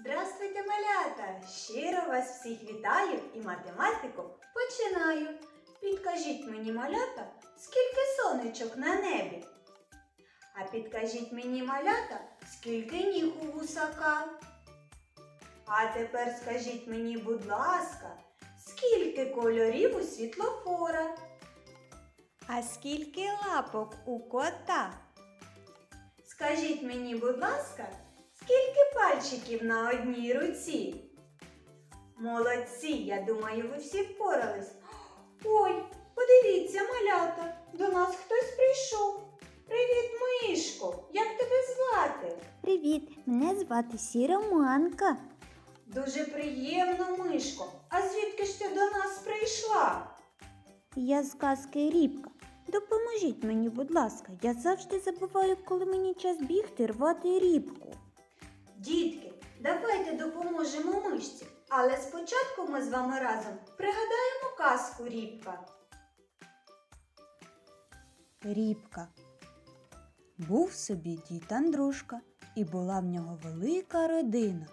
Здравствуйте, малята! Щиро вас всіх вітаю і математику починаю. Підкажіть мені, малята, скільки сонечок на небі? А підкажіть мені, малята, скільки ніг у гусака? А тепер скажіть мені, будь ласка, скільки кольорів у світлофора? А скільки лапок у кота? Скажіть мені, будь ласка, скільки пальчиків на одній руці? Молодці, я думаю, ви всі впорались. Ой, подивіться, малята, до нас хтось прийшов. Привіт, Мишко! Як тебе звати? Привіт, мене звати Сіроманка. Дуже приємно, Мишко. А звідки ж ти до нас прийшла? Я з казки Рібка. Допоможіть мені, будь ласка. Я завжди забуваю, коли мені час бігти рвати рібку. Дітки, давайте допоможемо мишці. Але спочатку ми з вами разом пригадаємо казку Рібка. Рібка. Був собі дід Андрушка, і була в нього велика родина.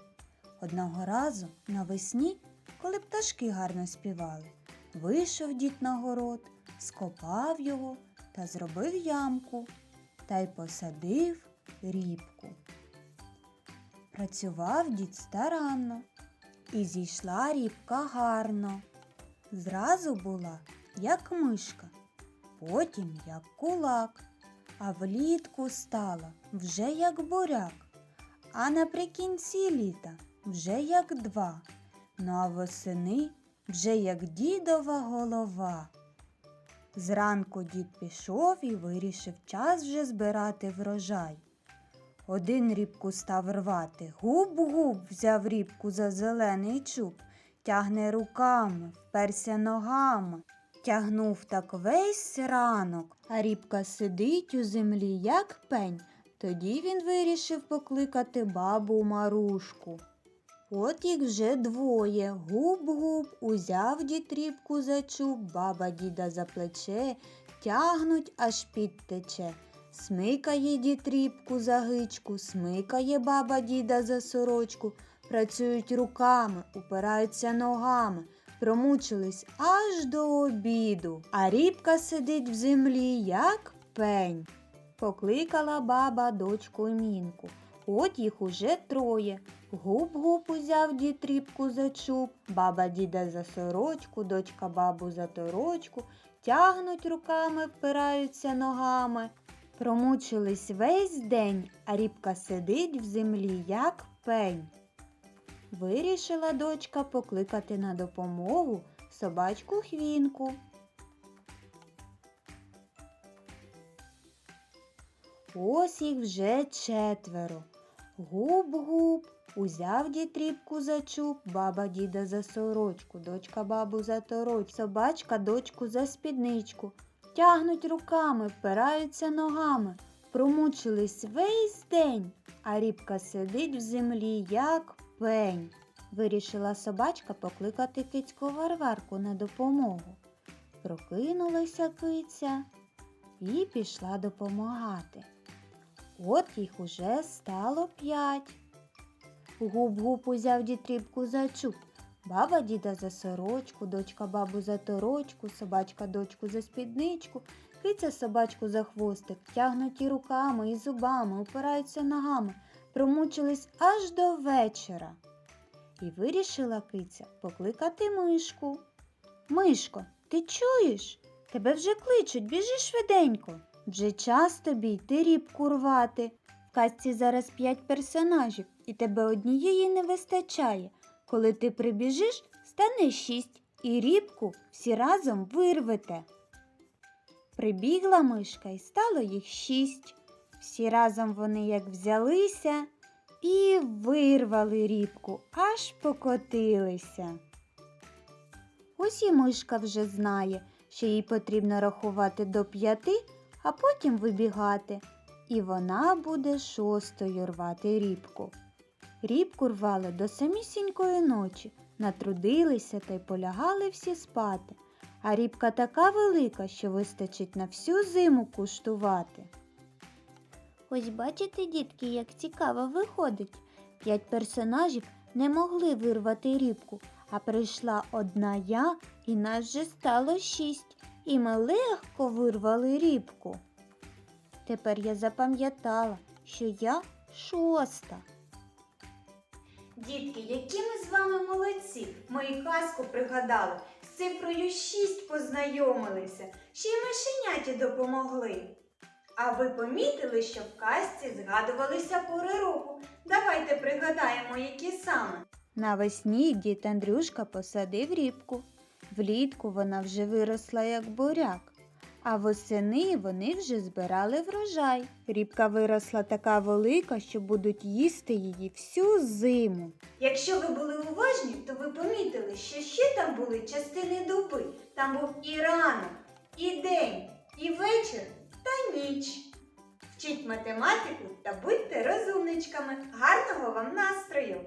Одного разу навесні, коли пташки гарно співали, вийшов дід на город, скопав його та зробив ямку та й посадив рібку. Працював дід старанно, і зійшла рібка гарно. Зразу була, як мишка, потім як кулак, а влітку стала вже як буряк, а наприкінці літа вже як два, ну а восени вже як дідова голова. Зранку дід пішов і вирішив час вже збирати врожай. Один рібку став рвати, губ-губ взяв рібку за зелений чуб, тягне руками, вперся ногами, тягнув так весь ранок, а рібка сидить у землі, як пень. Тоді він вирішив покликати бабу Марушку. От їх вже двоє. Губ-губ, узяв дід рібку за чуб, баба діда за плече, тягнуть, аж підтече. Смикає дід рібку за гичку, смикає баба діда за сорочку, працюють руками, упираються ногами, промучились аж до обіду, а рібка сидить в землі, як пень. Покликала баба дочку Мінку. От їх уже троє. Губ-губ узяв дід рібку за чуб, баба діда за сорочку, дочка бабу за торочку, тягнуть руками, впираються ногами. Промучились весь день, а рібка сидить в землі, як пень. Вирішила дочка покликати на допомогу собачку хвінку. Ось їх вже четверо. Губ-губ, узяв дід рібку за чуб, баба діда за сорочку, дочка бабу за торочку, собачка дочку за спідничку. Тягнуть руками, впираються ногами, промучились весь день, а рібка сидить в землі, як пень. Вирішила собачка покликати кицьку Варварку на допомогу. Прокинулася киця і пішла допомагати. От їх уже стало п'ять. Губ-губ узяв дід рібку за чуб, баба діда за сорочку, дочка бабу за торочку, собачка дочку за спідничку, киця собачку за хвостик, тягнуть і руками, і зубами, упираються ногами, промучились аж до вечора. І вирішила киця покликати мишку. Мишко, ти чуєш? Тебе вже кличуть, біжи швиденько. Вже час тобі йти рібку рвати. В казці зараз п'ять персонажів, і тебе однієї не вистачає. Коли ти прибіжиш, стане шість, і рібку всі разом вирвете. Прибігла мишка і стало їх шість. Всі разом вони як взялися і вирвали рібку, аж покотилися. Ось і мишка вже знає, що їй потрібно рахувати до п'яти, а потім вибігати. І вона буде шостою рвати рібку. Рібку рвали до самісінької ночі, натрудилися та й полягали всі спати. А рібка така велика, що вистачить на всю зиму куштувати. Ось бачите, дітки, як цікаво виходить. П'ять персонажів не могли вирвати рібку, а прийшла одна я, і нас вже стало шість, і ми легко вирвали рібку. Тепер я запам'ятала, що я шоста. Дітки, які ми з вами молодці! Ми казку пригадали, з цифрою 6 познайомилися, ще й мишеняті допомогли. А ви помітили, що в казці згадувалися пори року? Давайте пригадаємо, які саме. Навесні дід Андрюшка посадив рібку. Влітку вона вже виросла як буряк, а восени вони вже збирали врожай. Рібка виросла така велика, що будуть їсти її всю зиму. Якщо ви були уважні, то ви помітили, що ще там були частини доби. Там був і ранок, і день, і вечір та ніч. Вчіть математику та будьте розумничками. Гарного вам настрою!